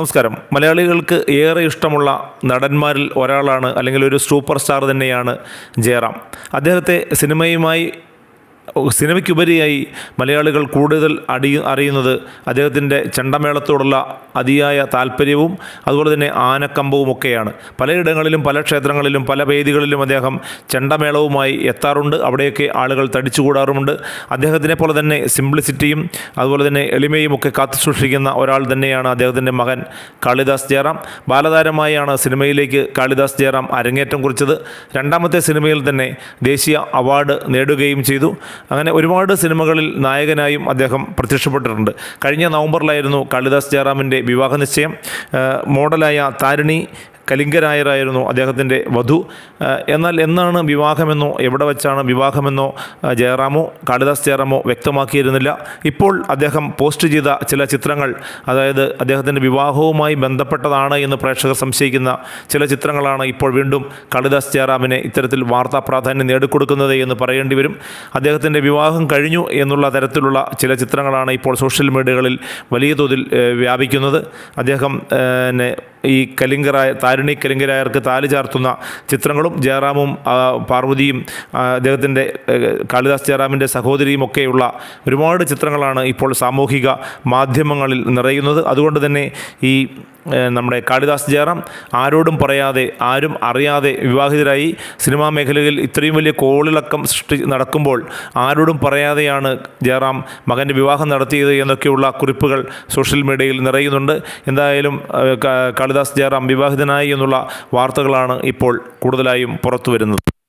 നമസ്കാരം. മലയാളികൾക്ക് ഏറെ ഇഷ്ടമുള്ള നടന്മാരിൽ ഒരാളാണ് അല്ലെങ്കിൽ ഒരു സൂപ്പർ സ്റ്റാർ തന്നെയാണ് ജയറാം. അദ്ദേഹത്തെ സിനിമയുമായി സിനിമയ്ക്കുപരിയായി മലയാളികൾ കൂടുതൽ അടി അറിയുന്നത് അദ്ദേഹത്തിന്റെ ചണ്ടമേളത്തോടുള്ള അതിയായ താല്പര്യവും അതുപോലെ തന്നെ ആനക്കമ്പവും ഒക്കെയാണ്. പലയിടങ്ങളിലും പല ക്ഷേത്രങ്ങളിലും പല വേദികളിലും അദ്ദേഹം ചണ്ടമേളവുമായി എത്താറുണ്ട്. അവിടെയൊക്കെ ആളുകൾ തടിച്ചുകൂടാറുമുണ്ട്. അദ്ദേഹത്തിനെ പോലെ തന്നെ സിംപ്ലിസിറ്റിയും അതുപോലെ തന്നെ എളിമയും ഒക്കെ കാത്തു സൂക്ഷിക്കുന്ന ഒരാൾ തന്നെയാണ് അദ്ദേഹത്തിന്റെ മകൻ കാളിദാസ് ജയറാം. ബാലതാരമായാണ് സിനിമയിലേക്ക് കാളിദാസ് ജയറാം അരങ്ങേറ്റം കുറിച്ചത്. രണ്ടാമത്തെ സിനിമയിൽ തന്നെ ദേശീയ അവാർഡ് നേടുകയും ചെയ്തു. അങ്ങനെ ഒരുപാട് സിനിമകളിൽ നായകനായും അദ്ദേഹം പ്രത്യക്ഷപ്പെട്ടിട്ടുണ്ട്. കഴിഞ്ഞ നവംബറിലായിരുന്നു കാളിദാസ് ജയറാമിന്റെ വിവാഹ നിശ്ചയം മോഡലായ താരിണി കലിംഗരായരായിരുന്നു അദ്ദേഹത്തിന്റെ വധു. എന്നാൽ എന്നാണ് വിവാഹമെന്നോ എവിടെ വെച്ചാണ് വിവാഹമെന്നോ ജയറാമോ കാളിദാസ് ജയറാമോ വ്യക്തമാക്കിയിരുന്നില്ല. ഇപ്പോൾ അദ്ദേഹം പോസ്റ്റ് ചെയ്ത ചില ചിത്രങ്ങൾ അതായത് അദ്ദേഹത്തിന്റെ വിവാഹവുമായി ബന്ധപ്പെട്ടതാണ് എന്ന് പ്രേക്ഷകർ സംശയിക്കുന്ന ചില ചിത്രങ്ങളാണ് ഇപ്പോൾ വീണ്ടും കാളിദാസ് ജയറാമിനെ ഇത്തരത്തിൽ വാർത്താ പ്രാധാന്യം നേടിക്കൊടുക്കുന്നത് എന്ന് പറയേണ്ടി വരും. അദ്ദേഹത്തിന്റെ വിവാഹം കഴിഞ്ഞു എന്നുള്ള തരത്തിലുള്ള ചില ചിത്രങ്ങളാണ് ഇപ്പോൾ സോഷ്യൽ മീഡിയകളിൽ വലിയ തോതിൽ വ്യാപിക്കുന്നത്. അദ്ദേഹം ഈ കലിംഗറായ താരുണി കലിംഗരായർക്ക് താലി ചാർത്തുന്ന ചിത്രങ്ങളും ജയറാമും പാർവതിയും അദ്ദേഹത്തിന്റെ കാളിദാസ് ജയറാമിന്റെ സഹോദരിയും ഒക്കെയുള്ള ഒരുപാട് ചിത്രങ്ങളാണ് ഇപ്പോൾ സാമൂഹിക മാധ്യമങ്ങളിൽ നിറയുന്നത്. അതുകൊണ്ട് തന്നെ ഈ നമ്മുടെ കാളിദാസ് ജയറാം ആരോടും പറയാതെ ആരും അറിയാതെ വിവാഹിതരായി സിനിമാ മേഖലയിൽ ഇത്രയും വലിയ കോളിളക്കം സൃഷ്ടി നടക്കുമ്പോൾ ആരോടും പറയാതെയാണ് ജയറാം മകന്റെ വിവാഹം നടത്തിയത് എന്നൊക്കെയുള്ള കുറിപ്പുകൾ സോഷ്യൽ മീഡിയയിൽ നിറയുന്നുണ്ട്. എന്തായാലും കാളിദാസ് ജയറാം വിവാഹിതനായി എന്നുള്ള വാർത്തകളാണ് ഇപ്പോൾ കൂടുതലായും പുറത്തു വരുന്നത്